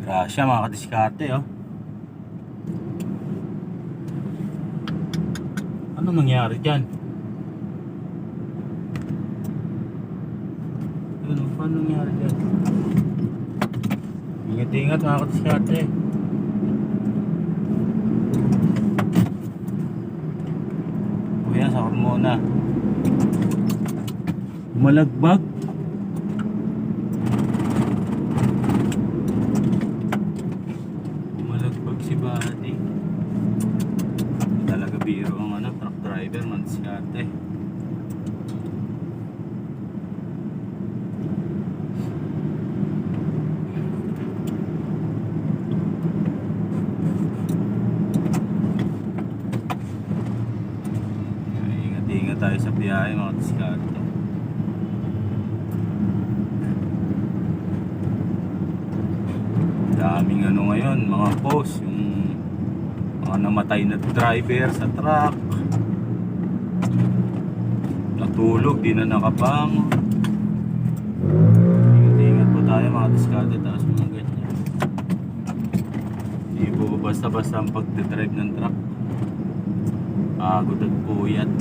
Grasya mga kadiskarte oh. Ano nangyari dyan? Ano, paano nangyari dyan? Ingat-ingat mga kadiskarte. Kuya, sakot muna. Malagbag. Malagbag si Buddy. Talaga biro ang ano, truck driver man si ate. Ingat-ingat tayo sa biyahe mga diskarte. daming ano ngayon, mga post, yung mga namatay na driver sa truck. Natulog, di na nakapang. Ingat-ingat po tayo mga diskarte, tapos mga ganyan. Hindi po basta-basta ang pagdadrive ng truck. Pagod at puyat.